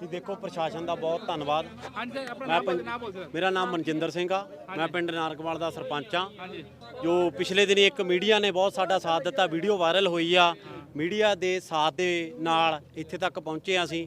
ਜੀ ਦੇਖੋ ਪ੍ਰਸ਼ਾਸਨ ਦਾ ਬਹੁਤ ਧੰਨਵਾਦ। ਮੈਂ ਸਕਦੇ ਮੇਰਾ ਨਾਮ ਮਨਜਿੰਦਰ ਸਿੰਘ ਆ। ਮੈਂ ਪਿੰਡ ਨਾਰਕਵਾਲ ਦਾ ਸਰਪੰਚ ਆ। ਜੋ ਪਿਛਲੇ ਦਿਨੀ ਇੱਕ ਮੀਡੀਆ ਨੇ ਬਹੁਤ ਸਾਡਾ ਸਾਥ ਦਿੱਤਾ ਵੀਡੀਓ ਵਾਇਰਲ ਹੋਈ ਆ। ਮੀਡੀਆ ਦੇ ਸਾਥ ਦੇ ਨਾਲ ਇੱਥੇ ਤੱਕ ਪਹੁੰਚੇ ਹਾਂ ਅਸੀਂ।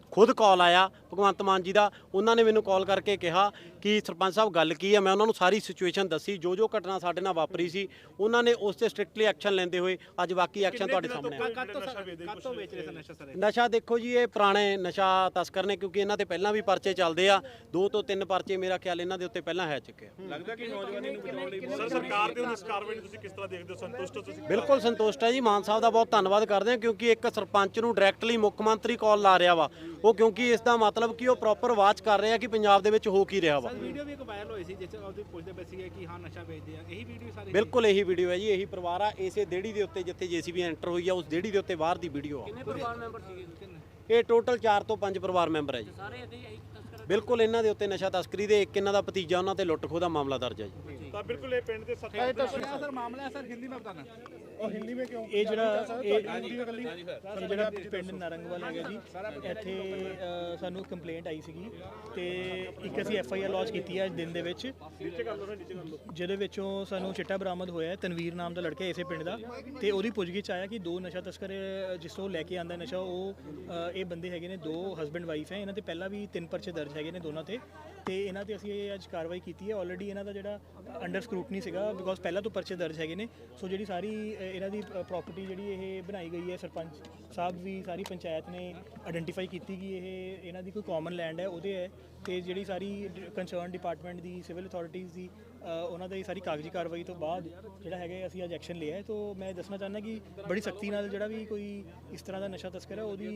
ਖੁਦ ਕਾਲ ਆਇਆ ਭਗਵੰਤ ਮਾਨ ਜੀ ਦਾ ਉਹਨਾਂ ਨੇ ਮੈਨੂੰ ਕਾਲ ਕਰਕੇ ਕਿਹਾ ਕਿ ਸਰਪੰਚ ਸਾਹਿਬ ਗੱਲ ਕੀ ਹੈ ਮੈਂ ਉਹਨਾਂ ਨੂੰ ਸਾਰੀ ਸਿਚੁਏਸ਼ਨ ਦੱਸੀ ਜੋ ਜੋ ਘਟਨਾ ਸਾਡੇ ਨਾਲ ਵਾਪਰੀ ਸੀ ਉਹਨਾਂ ਨੇ ਉਸ ਤੇ ਸਟ੍ਰਿਕਟਲੀ ਐਕਸ਼ਨ ਲੈਂਦੇ ਹੋਏ ਅੱਜ ਬਾਕੀ ਐਕਸ਼ਨ ਤੁਹਾਡੇ ਸਾਹਮਣੇ ਆ। ਨਸ਼ਾ ਦੇਖੋ ਜੀ ਇਹ ਪੁਰਾਣੇ ਨਸ਼ਾ ਤਸਕਰ ਨੇ ਕਿਉਂਕਿ ਇਹਨਾਂ ਤੇ ਪਹਿਲਾਂ ਵੀ ਪਰਚੇ ਚੱਲਦੇ ਆ। ਦੋ ਤੋਂ ਤਿੰਨ ਪਰਚੇ ਮੇਰਾ ਖਿਆਲ ਇਹਨਾਂ ਦੇ ਉੱਤੇ ਪਹਿਲਾਂ ਹੈ ਚੁੱਕੇ ਆ। ਲੱਗਦਾ ਕਿ ਨੌਜਵਾਨੀ ਨੂੰ ਬਚਾਉਣ ਲਈ ਸਰ ਸਰਕਾਰ ਦੇ ਉਸ ਕਾਰਵਾਈ ਨੂੰ ਤੁਸੀਂ ਕਿਸ ਤਰ੍ਹਾਂ ਦੇਖਦੇ ਹੋ? ਸੰਤੁਸ਼ਟ ਹੋ ਤੁਸੀਂ? ਬਿਲਕੁਲ ਸੰਤੁਸ਼ਟ ਹੈ ਜੀ। ਮਾਨ ਸਾਹਿਬ ਦਾ ਬਹੁਤ ਧੰਨਵਾਦ ਕਰਦੇ ਹਾਂ ਕਿਉਂਕਿ ਇੱਕ ਸਰਪੰਚ ਨੂੰ ਡਾਇਰੈਕਟਲੀ ਮੁੱਖ ਮੰਤਰੀ ਕਾਲ ਲਾ ਰਿਹਾ ਵਾ। ਉਹ ਕਿਉਂਕਿ ਇਸ ਦਾ ਮਤਲਬ ਕਿ ਉਹ ਪ੍ਰੋਪਰ ਵਾਚ ਕਰ ਰਿਹਾ ਕਿ ਪੰਜਾਬ ਦੇ ਵਿੱਚ ਹੋ ਕੀ ਰਿਹਾ ਵਾ। ਵੀਡੀਓ ਵੀ ਇੱਕ ਵਾਇਰਲ ਹੋਈ ਸੀ ਜਿਸ ਵਿੱਚ ਉਹਦੇ ਪੁੱਛਦੇ ਪਏ ਸੀਗੇ ਕਿ ਹਾਂ ਨਸ਼ਾ ਵੇਚਦੇ ਆ। ਇਹੀ ਵੀਡੀਓ ਸਾਰੀ ਬਿਲਕੁਲ ਇਹੀ ਵੀਡੀਓ ਹੈ ਜੀ ਇਹੀ ਪਰਿਵਾਰ ਆ ਇਸੇ ਦੇੜੀ ਦੇ ਉੱਤੇ ਜਿੱਥੇ ਜੀਸੀਬੀ ਐਂਟਰ ਹੋਈ ਆ ਉਸ ਦੇੜੀ ਦੇ ਉੱਤੇ ਬਾਹਰ ਦੀ ਵੀਡੀਓ ਆ। ਕਿੰਨੇ ਪਰਿਵਾਰ ਮੈਂਬਰ ਸੀਗੇ ਕਿੰਨੇ? ਇਹ ਟੋਟਲ 4 ਤੋਂ 5 ਪਰਿਵਾਰ ਮੈਂਬਰ ਹੈ ਜੀ। ਸਾਰੇ ਇਹਦੇ ਹੀ ਤਸਕਰ ਬਿਲਕੁਲ ਇਹਨਾਂ ਦੇ ਉੱਤੇ ਨਸ਼ਾ ਤਸਕਰੀ ਦੇ ਇੱਕ ਇਹਨਾਂ ਦਾ ਭਤੀਜਾ ਉਹਨਾਂ ਤੇ ਲੁੱਟ ਖੋਹ ਦਾ ਮਾਮਲਾ ਦਰਜ ਹੈ ਜੀ। ਤਾਂ ਇਹ ਪਿੰਡ ਦੇ ਸੱਤਾ ਸਰ ਮਾਮਲਾ ਹੈ ਸਰ ਹਿੰਦੀ ਮੈਂ ਬਤਾਨਾ ਔਰ ਹਿੰਦੀ ਵਿੱਚ ਕਿਉਂ? ਇਹ ਜਿਹੜਾ ਇਹ ਇਹ ਜਿਹੜਾ ਪਿੰਡ ਨਾਰੰਗਵਾਲ ਹੈਗਾ ਜੀ ਤਨਵੀਰ ਨਾਮ ਦਾ ਲੜਕਾ ਇਸੇ ਪਿੰਡ ਦਾ ਤੇ ਉਹਦੀ ਪੁੱਛਗਿੱਛ ਆਇਆ ਕਿ ਦੋ ਨਸ਼ਾ ਤਸਕਰ ਜਿਸ ਲੈ ਕੇ ਆਂਦਾ ਨਸ਼ਾ ਉਹ ਇਹ ਬੰਦੇ ਹੈਗੇ ਨੇ ਦੋ ਹਸਬੰਡ ਵਾਈਫ ਹੈ ਇਹਨਾਂ ਤੇ ਪਹਿਲਾਂ ਵੀ ਤਿੰਨ ਪਰਚੇ ਦਰਜ ਹੈਗੇ ਨੇ ਦੋਨਾਂ ਤੇ ਇਹਨਾਂ ਤੇ ਅਸੀਂ ਅੱਜ ਕਾਰਵਾਈ ਕੀਤੀ ਹੈ ਆਲਰੇਡੀ ਇਹਨਾਂ ਦਾ ਜਿਹੜਾ ਅੰਡਰ ਸਕਰੂਟਨੀ ਸੀਗਾ ਬਿਕੋਜ਼ ਪਹਿਲਾਂ ਤੋਂ ਪਰਚੇ ਦਰਜ ਹੈਗੇ ਨੇ। ਸੋ ਜਿਹੜੀ ਸਾਰੀ ਇਹਨਾਂ ਦੀ ਪ੍ਰਾਪਰਟੀ ਜਿਹੜੀ ਇਹ ਬਣਾਈ ਗਈ ਹੈ, ਸਰਪੰਚ ਸਾਹਿਬ ਵੀ ਸਾਰੀ ਪੰਚਾਇਤ ਨੇ ਆਇਡੈਂਟੀਫਾਈ ਕੀਤੀ ਕਿ ਇਹ, ਇਹਨਾਂ ਦੀ ਕੋਈ ਕਾਮਨ ਲੈਂਡ ਹੈ, ਉਹਦੇ ਹੈ। ਤੇ ਜਿਹੜੀ ਸਾਰੀ ਕੰਸਰਨ ਡਿਪਾਰਟਮੈਂਟ ਦੀ ਸਿਵਲ ਅਥਾਰਟੀਆਂ ਦੀ ਉਹਨਾਂ ਦੀ ਸਾਰੀ ਕਾਗਜ਼ੀ ਕਾਰਵਾਈ ਤੋਂ ਬਾਅਦ ਜਿਹੜਾ ਹੈਗਾ ਅਸੀਂ ਅੱਜ ਐਕਸ਼ਨ ਲਿਆ ਹੈ। ਤੋਂ ਮੈਂ ਦੱਸਣਾ ਚਾਹੁੰਦਾ ਕਿ ਬੜੀ ਸਖਤੀ ਨਾਲ ਜਿਹੜਾ ਵੀ ਕੋਈ ਇਸ ਤਰ੍ਹਾਂ ਦਾ ਨਸ਼ਾ ਤਸਕਰ ਹੈ ਉਹਦੀ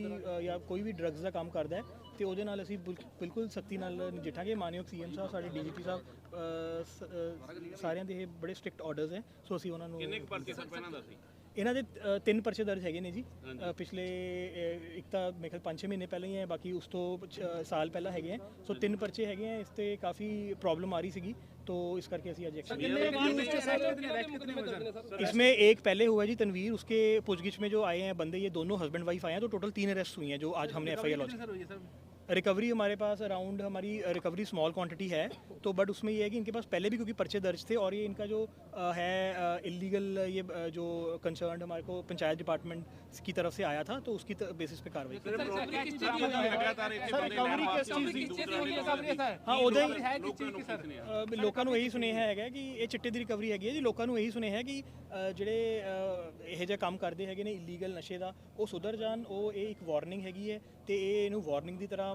ਜਾਂ ਕੋਈ ਵੀ ਡਰੱਗਸ ਦਾ ਕੰਮ ਕਰਦਾ ਹੈ ਤੇ ਉਹਦੇ ਨਾਲ ਅਸੀਂ ਬਿਲਕ- ਬਿਲਕੁਲ ਸਖਤੀ ਨਾਲ ਨਜਿੱਠਾਂਗੇ। ਮਾਨਯੋਗ ਸੀਐਮ ਸਾਹਿਬ, ਸਾਡੇ ਡੀਜੀਪੀ ਸਾਹਿਬ ਸ- ਸਾਰਿਆਂ ਦੇ ਇਹ ਬੜੇ ਸਟ੍ਰਿਕਟ ਆਰਡਰਸ ਹੈ। ਸੋ ਅਸੀਂ ਉਹਨਾਂ ਨੂੰ ਕਿੰਨੇ ਪਰਚੇ ਸਰ ਪਹਿਲਾਂ ਦੱਸੀ? ਇਹਨਾਂ ਦੇ ਅ, ਤਿੰਨ ਪਰਚੇ ਦਰਜ ਹੈਗੇ ਨੇ ਜੀ ਅ, ਪਿਛਲੇ ਅ, ਇੱਕ ਤਾਂ ਮੇਰੇ ਖਿਆਲ 5-6 ਮਹੀਨੇ ਪਹਿਲਾਂ ਹੀ ਹੈ ਬਾਕੀ ਉਸ ਤੋਂ ਕੁਛ, ਅ, ਸਾਲ ਪਹਿਲਾਂ ਹੈਗੇ ਹੈ ਸੋ ਤਿੰਨ ਪਰਚੇ ਹੈਗੇ ਹੈ ਇਸ ਤੇ ਕਾਫੀ ਪ੍ਰੋਬਲਮ ਆ ਰਹੀ ਸੀਗੀ तो इस करके ਅਸੀਂ ਅੱਜ एक्शन लिया इसमें एक पहले हुआ है जी तनवीर उसके पूछगिछ में जो आए हैं बंदे ये दोनों हस्बैंड वाइफ आए हैं तो टोटल तीन अरेस्ट हुई हैं जो आज हमने एफ आई लॉन्च रिकवरी हमारे पास अराउंड हमारी रिकवरी स्मॉल क्वांटिटी है तो बट उसमें ये है कि इनके पास पहले भी क्योंकि पर्चे दर्ज थे और ये इनका जो अ, है इलीगल ये अ, जो कंसर्न हमारे को पंचायत डिपार्टमेंट की तरफ से आया था तो उसकी बेसिस पे कार्रवाई की ਹਾਂ ਉਹਦਾ ਹੀ ਹੈ ਕਿ ਚੀਜ਼ ਕੀ ਸਰ ਅ, ਲੋਕਾਂ ਨੂੰ ਇਹੀ ਸੁਨੇਹਾ ਹੈਗਾ ਕਿ ਇਹ ਚਿੱਟੇ ਦੀ ਰਿਕਵਰੀ ਹੈਗੀ ਹੈ ਜੀ ਲੋਕਾਂ ਨੂੰ ਇਹੀ ਸੁਨੇਹਾ ਹੈ ਕਿ ਅ, ਜਿਹੜੇ ਅ, ਇਹੋ ਜਿਹਾ ਕੰਮ ਕਰਦੇ ਹੈਗੇ ਨੇ ਇਲੀਗਲ ਨਸ਼ੇ ਦਾ ਉਹ ਸੁਧਰ ਜਾਣ ਉਹ ਇਹ ਇੱਕ ਵਾਰਨਿੰਗ ਹੈਗੀ ਹੈ ਤੇ ਇਹ ਇਹਨੂੰ ਵਾਰਨਿੰਗ ਦੀ ਤਰ੍ਹਾਂ